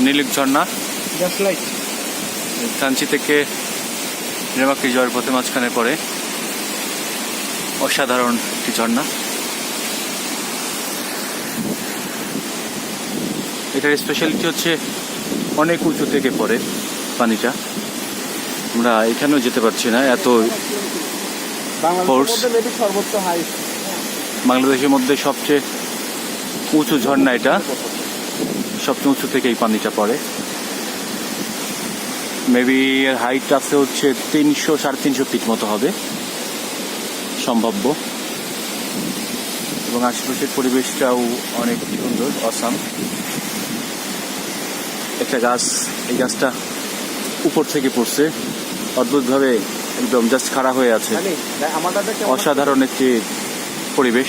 নীলিক ঝর্ণা। কাঞ্চি থেকে রেমাকি যাওয়ার পথে মাঝখানে পড়ে। অসাধারণ একটি ঝর্ণা। এটার স্পেশালিটি হচ্ছে অনেক উঁচু থেকে পড়ে পানিটা। আমরা এখানেও যেতে পারছি না এত বাংলাদেশের মধ্যে সবচেয়ে উঁচু ঝর্ণা এটা। সবচেয়ে উঁচু থেকে এই পানিটা পড়ে। মেবি এর হাইট আছে হচ্ছে তিনশো সাড়ে তিনশো ফিট মতো হবে। সম্ভাব্য। এবং আশেপাশের পরিবেশটাও অনেক সুন্দর অসাম একটা গাছ এই গাছটা উপর থেকে পড়ছে। অদ্ভুতভাবে একদম জাস্ট খাড়া হয়ে আছে। আমার অসাধারণ একটি পরিবেশ।